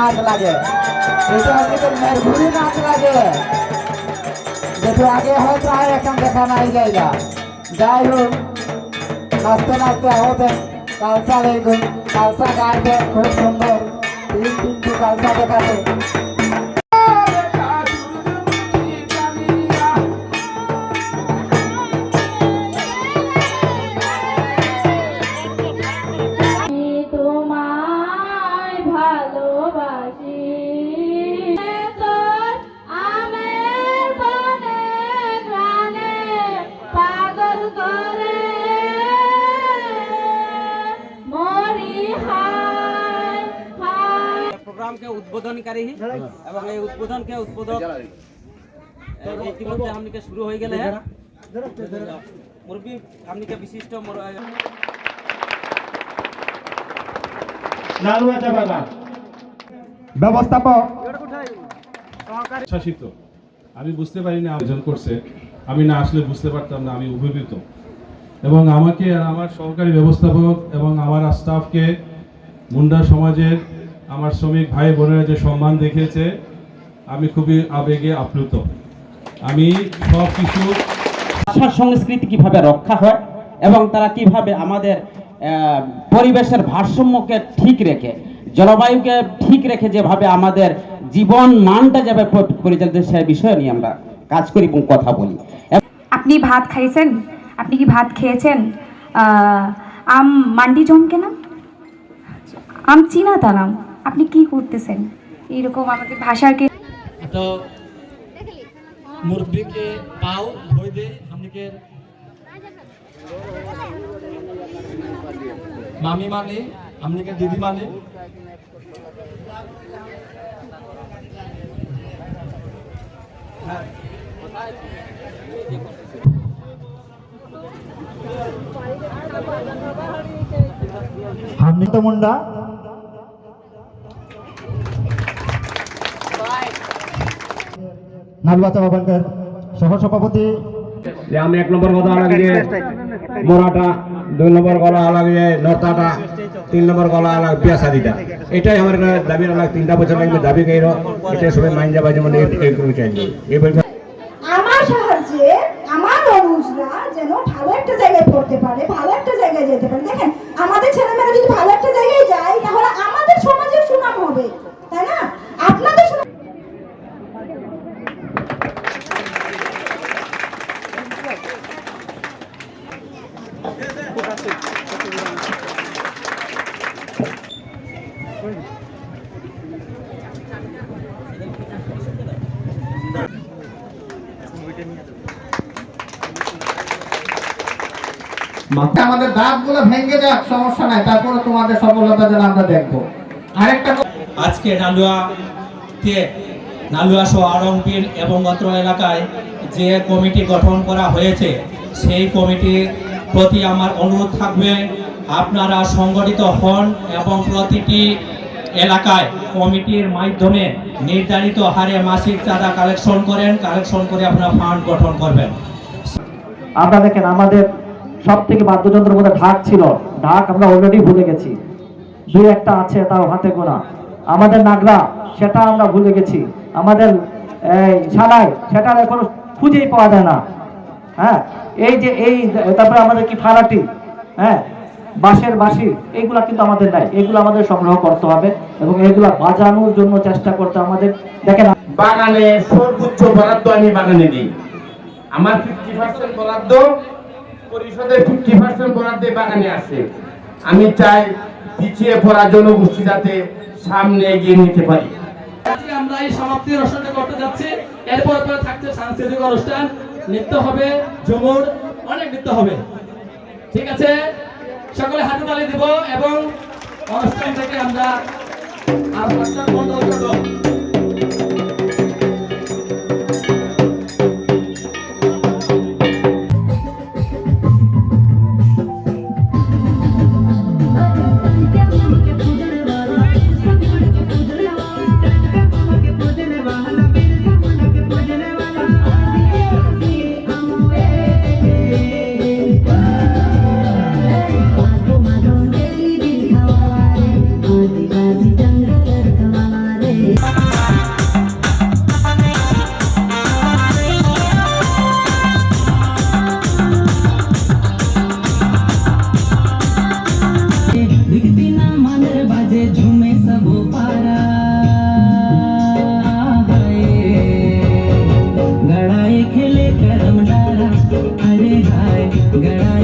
নাচ লাগে এটা হচ্ছে মেরঘুরি নাচ লাগে যেহেতু আগে হয়তো আর এখন দেখা নাই জায়গা যাই হোক নাচতে নাচতে আমাদের কালসা দেখুন কালসা গাইতে খুব সুন্দর তিন তিনটি কালসা দেখাতে হায় प्रोग्राम के उद्बोधनकारी ही এবং এই উদ্বোধন के উদ্বোধক তো ইতিমধ্যে हमनी के शुरू हो गेले हैं मुरबी हमनी के विशिष्ट मुर- নালুয়াচা বাগান ব্যবস্থাপক শাসিত আমি বুঝতে পারিনি আয়োজন করছে আমি না আসলে বুঝতে পারতাম না আমি অভিভূত এবং আমাকে আর আমার সহকারী ব্যবস্থাপক এবং আমার স্টাফকে মুন্ডা সমাজের আমার শ্রমিক ভাই বোনেরা যে সম্মান দেখিয়েছে আমি খুবই আবেগে আপ্লুত। আমি সব কিছু ভাষা সংস্কৃতি কীভাবে রক্ষা হয় এবং তারা কীভাবে আমাদের পরিবেশের ভারসাম্যকে ঠিক রেখে জলবায়ুকে ঠিক রেখে যেভাবে আমাদের জীবন মানটা যাবে পরিচালিত সে বিষয়ে নিয়ে আমরা কাজ করি এবং কথা বলি। আপনি ভাত খাইছেন? আপনি কি ভাত খেয়েছেন? আম মান্ডি জমকে নাম? আম চিনা তা নাম। আপনি কি করতেছেন? এইরকম আমাদের ভাষাকে তো মামি মানে আমাকে দিদি মানে। মুন্ডা নালবাচা বাবানকার সহ সভাপতি যে আমি এক নম্বর কথা লাগিয়ে মোড়াটা দুই নম্বর গলা লাগিয়ে নর্তাটা তিন নম্বর গলা বিয়া শাদিটা এটাই আমার দাবি লাগ তিনটা বছর লাগবে দাবি গাইর এটা সবাই মাইন যাবা যেমন এই করে চাই এই বলবে আমার সাহায্যে আমার অনুজরা যেন ভালো একটা জায়গায় পড়তে পারে ভালো একটা জায়গায় যেতে পারে। দেখেন আমাদের ছেলেমেয়েরা যদি ভালো একটা জায়গায় যায় তাহলে আমাদের সমাজের সুনাম হবে তাই না আপনাদের সুনাম আমাদের দাঁতগুলো ভেঙে যাক সমস্যা নাই তারপরে তোমাদের সফলতা যেন আমরা দেখব। আরেকটা আজকে নালুয়াতে নালুয়া সহ আড়ংবিল এবং অত্র এলাকায় যে কমিটি গঠন করা হয়েছে সেই কমিটির প্রতি আমার অনুরোধ থাকবে আপনারা সংগঠিত হন এবং প্রতিটি এলাকায় কমিটির মাধ্যমে নির্ধারিত হারে মাসিক চাঁদা কালেকশন করেন, কালেকশন করে আপনারা ফান্ড গঠন করবেন। আপনারা দেখেন, আমাদের সব থেকে বাদ্যযন্ত্র মধ্যে ঢাক ছিল। ঢাক আমরা অলরেডি ভুলে গেছি। দুই একটা আছে, তাও হাতে গোনা। আমাদের নাগরা, সেটা আমরা ভুলে গেছি। আমাদের, এই সালাই সেটা এখনও খুঁজেই পাওয়া যায় না। হ্যাঁ এই যে, এই, তারপরে আমাদের কি ফালাটি হ্যাঁ বাঁশের বাঁশি এইগুলা কিন্তু আমাদের নাই। এগুলো আমাদের সংগ্রহ করতে হবে এবং এগুলা বাজানোর জন্য চেষ্টা করতে আমাদের। দেখেন বাগানে সর্বোচ্চ বরাদ্দ আমি বাগানে দিই। আমার ফিফটি পার্সেন্ট বরাদ্দ পরিষদের ফিফটি পার্সেন্ট বরাদ্দে বাগানে আসে আমি চাই পিছিয়ে পড়া জনগোষ্ঠী যাতে সামনে এগিয়ে নিতে পারি। আমরা এই সমাপ্তির অনুষ্ঠানটা করতে যাচ্ছি। এরপর পরে থাকছে সাংস্কৃতিক অনুষ্ঠান। নৃত্য হবে ঝুমুর অনেক নৃত্য হবে। ঠিক আছে? সকলে হাতে তালি দিব এবং অনুষ্ঠান থেকে আমরা আর বন্ধ করব। Look at that.